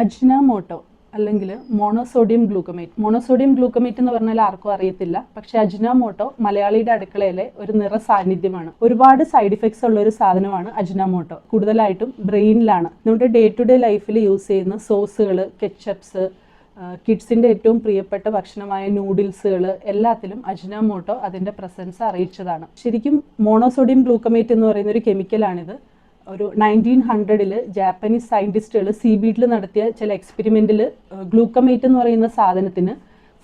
Ajinomoto അല്ലെങ്കിൽ monosodium ഗ്ലൂക്കമേറ്റ്. Monosodium ഗ്ലൂക്കമേറ്റ് എന്ന് പറഞ്ഞാൽ ആർക്കും അറിയത്തില്ല. പക്ഷെ അജ്നാമോട്ടോ മലയാളിയുടെ അടുക്കളയിലെ ഒരു നിറ സാന്നിധ്യമാണ്. ഒരുപാട് സൈഡ് ഇഫക്ട്സ് ഉള്ള ഒരു സാധനമാണ് അജ്നാമോട്ടോ. കൂടുതലായിട്ടും ബ്രെയിനിലാണ്. നമ്മുടെ ഡേ ടു ഡേ ലൈഫിൽ യൂസ് ചെയ്യുന്ന സോസുകൾ കെച്ചപ്സ് കിഡ്സിന്റെ ഏറ്റവും പ്രിയപ്പെട്ട ഭക്ഷണമായ നൂഡിൽസുകൾ എല്ലാത്തിലും അജ്നാമോട്ടോ അതിന്റെ പ്രസൻസ് അറിയിച്ചതാണ്. ശരിക്കും മോണോസോഡിയം ഗ്ലൂക്കമേറ്റ് എന്ന് പറയുന്ന ഒരു കെമിക്കലാണിത്. ഒരു നയന്റീൻ ഹൺഡ്രഡിൽ ജാപ്പനീസ് സയന്റിസ്റ്റുകൾ സി ബീഡിൽ നടത്തിയ ചില എക്സ്പെരിമെന്റിൽ ഗ്ലൂക്കമേറ്റ് എന്ന് പറയുന്ന സാധനത്തിന്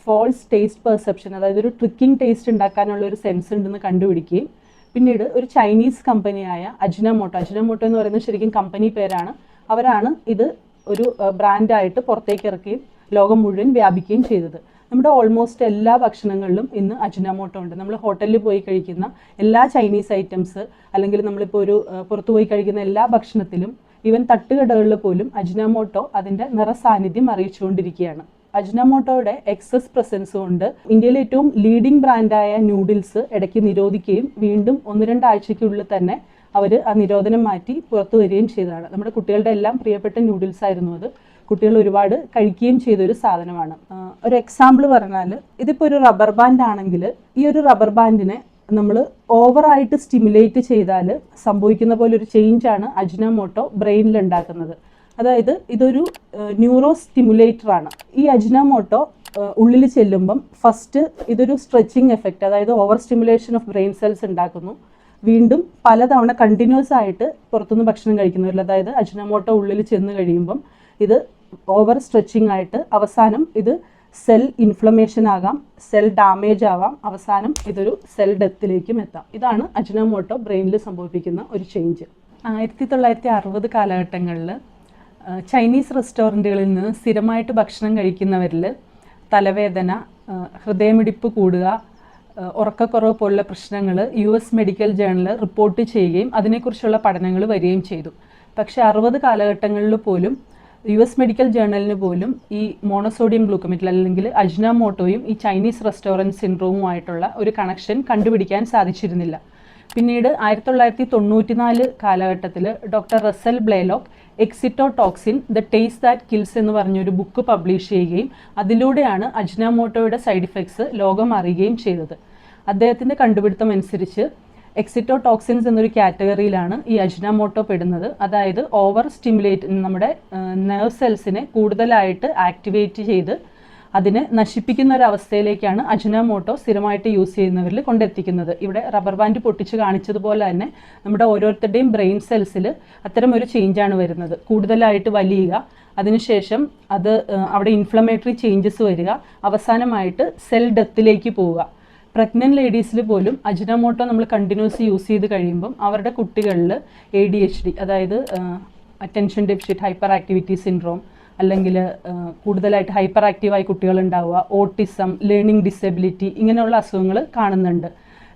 ഫോൾസ് ടേസ്റ്റ് പെർസെപ്ഷൻ അതായത് ഒരു ട്രിക്കിംഗ് ടേസ്റ്റ് ഉണ്ടാക്കാനുള്ള ഒരു സെൻസ് ഉണ്ടെന്ന് കണ്ടുപിടിക്കുകയും പിന്നീട് ഒരു ചൈനീസ് കമ്പനിയായ അജിനമോട്ടോ അജിനമോട്ടോ എന്ന് പറയുന്നത് ശരിക്കും കമ്പനി പേരാണ്. അവരാണ് ഇത് ഒരു ബ്രാൻഡായിട്ട് പുറത്തേക്ക് ഇറക്കുകയും ലോകം മുഴുവൻ വ്യാപിക്കുകയും ചെയ്തത്. നമ്മുടെ ഓൾമോസ്റ്റ് എല്ലാ ഭക്ഷണങ്ങളിലും ഇന്ന് അജിനാമോട്ടോ ഉണ്ട്. നമ്മൾ ഹോട്ടലിൽ പോയി കഴിക്കുന്ന എല്ലാ ചൈനീസ് ഐറ്റംസ് അല്ലെങ്കിൽ നമ്മളിപ്പോൾ ഒരു പുറത്തു പോയി കഴിക്കുന്ന എല്ലാ ഭക്ഷണത്തിലും ഈവൻ തട്ടുകടകളിൽ പോലും അജിനാമോട്ടോ അതിന്റെ നിറസാന്നിധ്യം അറിയിച്ചുകൊണ്ടിരിക്കുകയാണ്. അജിനാമോട്ടോയുടെ എക്സസ് പ്രസൻസ് ഉണ്ട്. ഇന്ത്യയിലെ ഏറ്റവും ലീഡിംഗ് ബ്രാൻഡായ നൂഡിൽസ് ഇടയ്ക്ക് നിരോധിക്കുകയും വീണ്ടും ഒന്ന് രണ്ടാഴ്ചയ്ക്കുള്ളിൽ തന്നെ അവർ ആ നിരോധനം മാറ്റി പുറത്തു വരികയും ചെയ്തതാണ്. നമ്മുടെ കുട്ടികളുടെ എല്ലാം പ്രിയപ്പെട്ട നൂഡിൽസ് ആയിരുന്നു അത്. കുട്ടികൾ ഒരുപാട് കഴിക്കുകയും ചെയ്ത ഒരു സാധനമാണ്. ഒരു എക്സാമ്പിൾ പറഞ്ഞാൽ ഇതിപ്പോൾ ഒരു റബ്ബർ ബാൻഡ് ആണെങ്കിൽ ഈ ഒരു റബ്ബർ ബാൻഡിനെ നമ്മൾ ഓവറായിട്ട് സ്റ്റിമുലേറ്റ് ചെയ്താൽ സംഭവിക്കുന്ന പോലെ ഒരു ചേഞ്ചാണ് അജിനമോട്ടോ ബ്രെയിനിൽ ഉണ്ടാക്കുന്നത്. അതായത് ഇതൊരു ന്യൂറോ സ്റ്റിമുലേറ്റർ ആണ്. ഈ അജ്നമോട്ടോ ഉള്ളിൽ ചെല്ലുമ്പം ഫസ്റ്റ് ഇതൊരു സ്ട്രെച്ചിങ് എഫക്റ്റ് അതായത് over stimulation of brain cells ഉണ്ടാക്കുന്നു. വീണ്ടും പലതവണ കണ്ടിന്യൂസ് ആയിട്ട് പുറത്തുനിന്ന് ഭക്ഷണം കഴിക്കുന്നവരിൽ അതായത് അജിനമോട്ടോ ഉള്ളിൽ ചെന്ന് കഴിയുമ്പം ഇത് ഓവർ സ്ട്രെച്ചിങ് ആയിട്ട് അവസാനം ഇത് സെൽ ഇൻഫ്ലമേഷൻ ആകാം സെൽ ഡാമേജ് ആവാം അവസാനം ഇതൊരു സെൽ ഡെത്തിലേക്കും എത്താം. ഇതാണ് അജിനമോട്ടോ ബ്രെയിനിൽ സംഭവിക്കുന്ന ഒരു ചേഞ്ച് ആയിരത്തി തൊള്ളായിരത്തി അറുപത് കാലഘട്ടങ്ങളിൽ ചൈനീസ് റെസ്റ്റോറന്റുകളിൽ നിന്ന് സ്ഥിരമായിട്ട് ഭക്ഷണം കഴിക്കുന്നവരിൽ തലവേദന ഹൃദയമിടിപ്പ് കൂടുക ഉറക്കക്കുറവ് പോലുള്ള പ്രശ്നങ്ങൾ U S medical journal report ചെയ്യുകയും അതിനെക്കുറിച്ചുള്ള പഠനങ്ങൾ വരികയും ചെയ്തു. പക്ഷേ അറുപത് കാലഘട്ടങ്ങളിൽ പോലും യു എസ് മെഡിക്കൽ ജേണലിന് പോലും ഈ മോണോസോഡിയം ഗ്ലൂക്കമിറ്റിൽ അല്ലെങ്കിൽ അജ്നാമോട്ടോയും ഈ ചൈനീസ് റെസ്റ്റോറന്റ് സിൻഡ്രോമുമായിട്ടുള്ള ഒരു കണക്ഷൻ കണ്ടുപിടിക്കാൻ സാധിച്ചിരുന്നില്ല. പിന്നീട് ആയിരത്തി തൊള്ളായിരത്തി തൊണ്ണൂറ്റിനാല് കാലഘട്ടത്തിൽ doctor Russell Blaylock excitotoxin the taste that kills എന്ന് പറഞ്ഞൊരു ബുക്ക് പബ്ലിഷ് ചെയ്യുകയും അതിലൂടെയാണ് അജ്നാമോട്ടോയുടെ സൈഡ് ഇഫക്ട്സ് ലോകം അറിയുകയും ചെയ്തത്. അദ്ദേഹത്തിന്റെ കണ്ടുപിടുത്തം അനുസരിച്ച് എക്സിറ്റോടോക്സിൻസ് എന്നൊരു കാറ്റഗറിയിലാണ് ഈ അജ്നാമോട്ടോ പെടുന്നത്. അതായത് ഓവർ സ്റ്റിമുലേറ്റ് നമ്മുടെ നെർവ് സെൽസിനെ കൂടുതലായിട്ട് ആക്ടിവേറ്റ് ചെയ്ത് അതിനെ നശിപ്പിക്കുന്ന ഒരു അവസ്ഥയിലേക്കാണ് അജിനോമോട്ടോ സ്ഥിരമായിട്ട് യൂസ് ചെയ്യുന്നവരിൽ കൊണ്ടെത്തിക്കുന്നത്. ഇവിടെ റബ്ബർ ബാൻഡ് പൊട്ടിച്ച് കാണിച്ചതുപോലെ തന്നെ നമ്മുടെ ഓരോരുത്തരുടെയും ബ്രെയിൻ സെൽസിൽ അത്തരം ഒരു ചേഞ്ചാണ് വരുന്നത്. കൂടുതലായിട്ട് വലിയുക അതിനുശേഷം അത് അവിടെ ഇൻഫ്ലമേറ്ററി ചേഞ്ചസ് വരിക അവസാനമായിട്ട് സെൽ ഡെത്തിലേക്ക് പോവുക. പ്രഗ്നന്റ് ലേഡീസിൽ പോലും അജിനോമോട്ടോ നമ്മൾ കണ്ടിന്യൂസ് യൂസ് ചെയ്ത് കഴിയുമ്പം അവരുടെ കുട്ടികളിൽ എ ഡി എച്ച് ഡി അതായത് attention deficit hyper activity syndrome അല്ലെങ്കിൽ കൂടുതലായിട്ട് ഹൈപ്പർ ആക്റ്റീവായി കുട്ടികൾ ഉണ്ടാവുക ഓട്ടിസം ലേണിംഗ് ഡിസബിലിറ്റി ഇങ്ങനെയുള്ള അസുഖങ്ങൾ കാണുന്നുണ്ട്.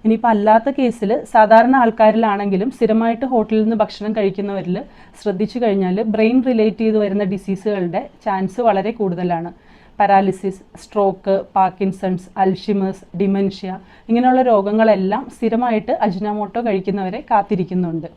ഇനിയിപ്പോൾ അല്ലാത്ത കേസിൽ സാധാരണ ആൾക്കാരിലാണെങ്കിലും സ്ഥിരമായിട്ട് ഹോട്ടലിൽ നിന്ന് ഭക്ഷണം കഴിക്കുന്നവരിൽ ശ്രദ്ധിച്ചു കഴിഞ്ഞാൽ ബ്രെയിൻ റിലേറ്റ് ചെയ്ത് വരുന്ന ഡിസീസുകളുടെ ചാൻസ് വളരെ കൂടുതലാണ്. Paralysis stroke Parkinson's Alzheimer's dementia ഇങ്ങനെയുള്ള രോഗങ്ങളെല്ലാം സ്ഥിരമായിട്ട് അജിനാമോട്ടോ കഴിക്കുന്നവരെ കാത്തിരിക്കുന്നുണ്ട്.